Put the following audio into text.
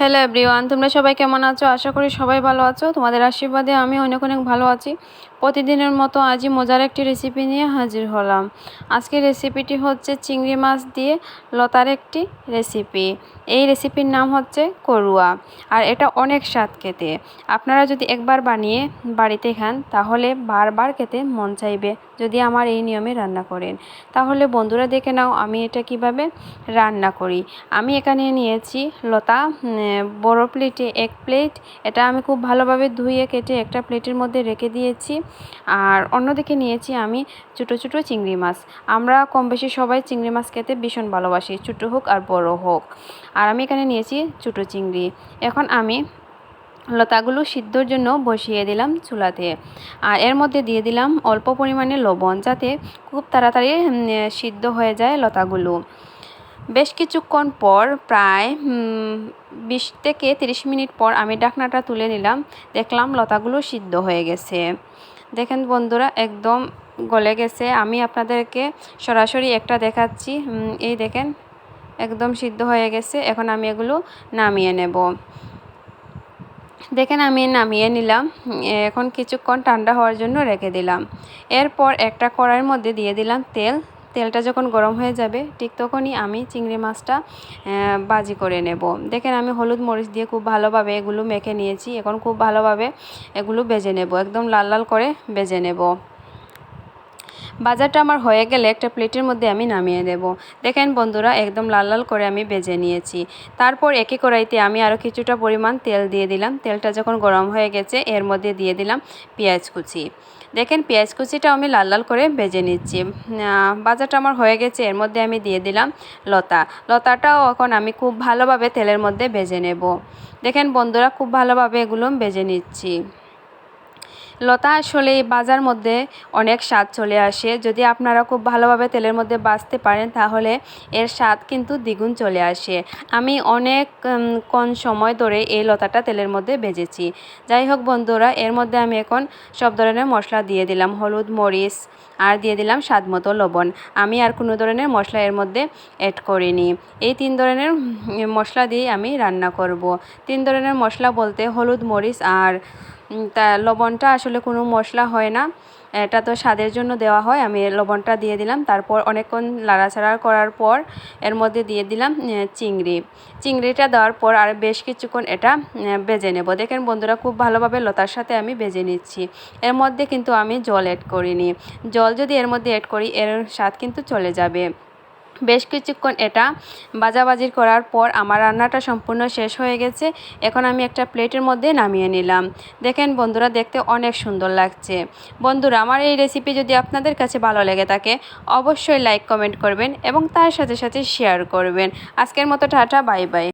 Hello everyone, তোমরা সবাই কেমন আছো? আশা করি সবাই ভালো আছো। তোমাদের আশীর্বাদে আমি অনেক অনেক ভালো আছি। প্রতিদিনের মতো আজই মজার একটি রেসিপি নিয়ে হাজির হলাম। আজকের রেসিপিটি হচ্ছে চিংড়ি মাছ দিয়ে লতার একটি রেসিপি এই রেসিপির নাম হচ্ছে করুয়া, আর এটা অনেক স্বাদ খেতে। আপনারা যদি একবার বানিয়ে বাড়িতে খান, তাহলে বারবার খেতে মন চাইবে। যদি আমার এই নিয়মে রান্না করেন, তাহলে বন্ধুরা দেখে নাও আমি এটা কীভাবে রান্না করি। আমি এখানে নিয়েছি লতা বড় প্লেটে এক প্লেট। এটা আমি খুব ভালোভাবে ধুয়ে কেটে একটা প্লেটের মধ্যে রেখে দিয়েছি। আর অন্যদিকে নিয়েছি আমি ছোটো ছোটো চিংড়ি মাছ। আমরা কম বেশি সবাই চিংড়ি মাছ খেতে ভীষণ ভালোবাসি, ছোটো হোক আর বড় হোক। আর আমি এখানে নিয়েছি ছোটো চিংড়ি। এখন আমি লতাগুলো সিদ্ধর জন্য বসিয়ে দিলাম চুলাতে। আর এর মধ্যে দিয়ে দিলাম অল্প পরিমাণে লবণ যাতে খুব তাড়াতাড়ি সিদ্ধ হয়ে যায় লতাগুলো। বেশ কিছুক্ষণ পর প্রায় বিশ থেকে তিরিশ মিনিট পর আমি ডাকনাটা তুলে নিলাম। দেখলাম লতাগুলো সিদ্ধ হয়ে গেছে। দেখেন বন্ধুরা, একদম গলে গেছে। আমি আপনাদেরকে সরাসরি একটা দেখাচ্ছি। এই দেখেন, একদম সিদ্ধ হয়ে গেছে। এখন আমি এগুলো নামিয়ে নেব। দেখেন, আমি নামিয়ে নিলাম। এখন কিছুক্ষণ ঠান্ডা হওয়ার জন্য রেখে দিলাম। এরপর একটা কড়াইয়ের মধ্যে দিয়ে দিলাম তেল। তেলটা যখন গরম হয়ে যাবে, ঠিক তখনই আমি চিংড়ি মাছটা বাজি করে নেব। দেখেন আমি হলুদ মরিচ দিয়ে খুব ভালোভাবে এগুলো মেখে নিয়েছি। এখন খুব ভালোভাবে এগুলো বেজে নেব। একদম লাল লাল করে বেজে নেব। বাজারটা আমার হয়ে গেলে একটা প্লেটের মধ্যে আমি নামিয়ে দেব। দেখেন বন্ধুরা, একদম লাল লাল করে আমি বেজে নিয়েছি। তারপর একই কড়াইতে আমি আরও কিছুটা পরিমাণ তেল দিয়ে দিলাম। তেলটা যখন গরম হয়ে গেছে, এর মধ্যে দিয়ে দিলাম পেঁয়াজ কুচি। দেখেন পেঁয়াজ কুচিটা আমি লাল লাল করে বেজে নিচ্ছি। বাজারটা আমার হয়ে গেছে, এর মধ্যে আমি দিয়ে দিলাম লতা। লতাটাও এখন আমি খুব ভালোভাবে তেলের মধ্যে বেজে নেব। দেখেন বন্ধুরা, খুব ভালোভাবে এগুলো বেজে নিচ্ছি। লতা আসলে বাজার মধ্যে অনেক স্বাদ চলে আসে। যদি আপনারা খুব ভালোভাবে তেলের মধ্যে বাছতে পারেন, তাহলে এর স্বাদ কিন্তু দ্বিগুণ চলে আসে। আমি অনেক কম সময় ধরে এই লতাটা তেলের মধ্যে ভেজেছি। যাই হোক বন্ধুরা, এর মধ্যে আমি এখন সব ধরনের মশলা দিয়ে দিলাম। হলুদ, মরিচ, আর দিয়ে দিলাম স্বাদ মতো লবণ। আমি আর কোনো ধরনের মশলা এর মধ্যে অ্যাড করিনি। এই তিন ধরনের মশলা দিয়ে আমি রান্না করব। তিন ধরনের মশলা বলতে হলুদ, মরিচ, আর তা লবণটা আসলে কোনো মশলা হয় না। এটা তো স্বাদের জন্য দেওয়া হয়। আমি লবণটা দিয়ে দিলাম। তারপর অনেকক্ষণ লাড়াচাড়া করার পর এর মধ্যে দিয়ে দিলাম চিংড়ি। চিংড়িটা দেওয়ার পর আর বেশ কিছুক্ষণ এটা বেজে নেব। দেখেন বন্ধুরা, খুব ভালোভাবে লতার সাথে আমি বেজে নিচ্ছি। এর মধ্যে কিন্তু আমি জল অ্যাড করিনি। জল যদি এর মধ্যে অ্যাড করি, এর স্বাদ কিন্তু চলে যাবে। বেশ কিছুক্ষণ এটা বাজাবাজির করার পর আমার রান্নাটা সম্পূর্ণ শেষ হয়ে গেছে। এখন আমি একটা প্লেটের মধ্যে নামিয়ে নিলাম। দেখেন বন্ধুরা, দেখতে অনেক সুন্দর লাগছে। বন্ধুরা, আমার এই রেসিপি যদি আপনাদের কাছে ভালো লেগে থাকে, অবশ্যই লাইক কমেন্ট করবেন এবং তার সাথে সাথে শেয়ার করবেন। আজকের মতো টাটা বাই বাই